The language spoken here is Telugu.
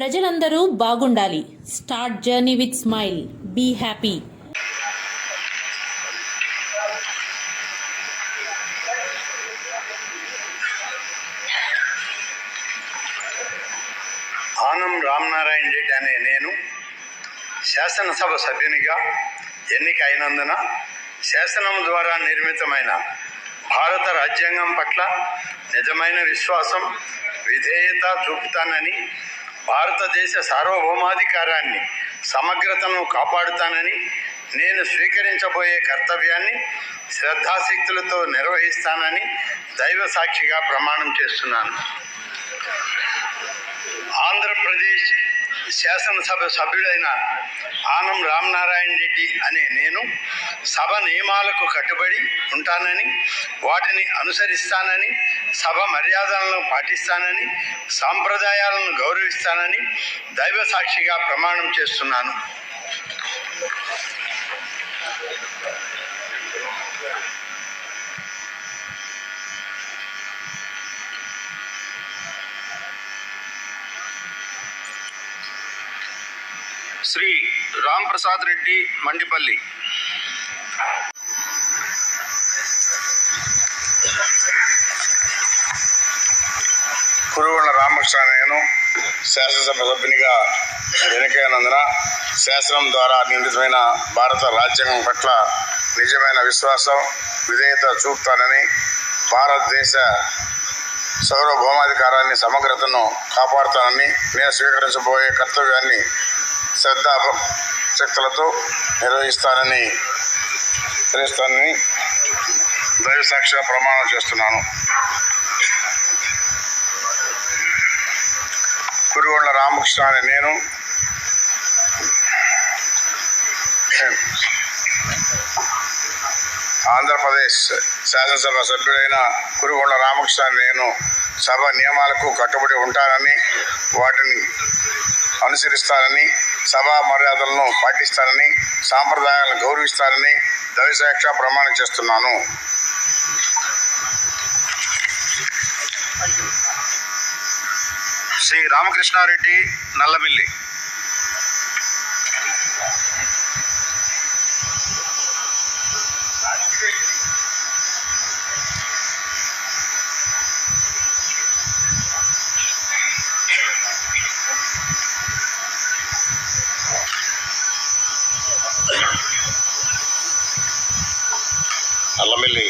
ప్రజలందరూ బాగుండాలి. Start journey with smile be happy Anam Ramanarayana Reddy అనే నేను శాసనసభ సభ్యునిగా ఎన్నిక అయినందున శాసనం ద్వారా నిర్మితమైన భారత రాజ్యాంగం పట్ల నిజమైన విశ్వాసం విధేయత చూపుతానని భారతదేశ సార్వభౌమాధికారాన్ని సమగ్రతను కాపాడుతానని నేను స్వీకరించబోయే కర్తవ్యాన్ని శ్రద్ధాశక్తులతో నిర్వహిస్తానని దైవ సాక్షిగా ప్రమాణం చేస్తున్నాను. ఆంధ్రప్రదేశ్ శాసనసభ సభ్యుడైన ఆనం రామనారాయణ రెడ్డి అనే నేను సభ నియమాలకు కట్టుబడి ఉంటానని వాటిని అనుసరిస్తానని సభ మర్యాదలను పాటిస్తానని సాంప్రదాయాలను గౌరవిస్తానని దైవ సాక్షిగా ప్రమాణం చేస్తున్నాను. శ్రీ రామ్ ప్రసాద్ రెడ్డి మండిపల్లి. కురువళ్ళ రామకృష్ణ నేను శాసనసభ సభ్యునిగా ఎన్నికైనందున శాసనం ద్వారా నిర్మితమైన భారత రాజ్యాంగం పట్ల నిజమైన విశ్వాసం విధేయత చూపుతానని భారతదేశ సౌరభౌమాధికారాన్ని సమగ్రతను కాపాడుతానని నేను స్వీకరించబోయే కర్తవ్యాన్ని శక్తులతో నిర్వహిస్తానని తెలుస్తానని దైవ సాక్షిగా ప్రమాణం చేస్తున్నాను. కురుగొండ రామకృష్ణ అనే నేను ఆంధ్రప్రదేశ్ శాసనసభ సభ్యుడైన కురుగొండ రామకృష్ణ నేను సభ నియమాలకు కట్టుబడి ఉంటానని వాటిని అనుసరిస్తానని సభా మర్యాదలను పాటిస్తానని సాంప్రదాయాలను గౌరవిస్తానని దైవసాక్ష ప్రమాణం చేస్తున్నాను. శ్రీ రామకృష్ణారెడ్డి నల్లమిల్లి. నల్లమిల్లి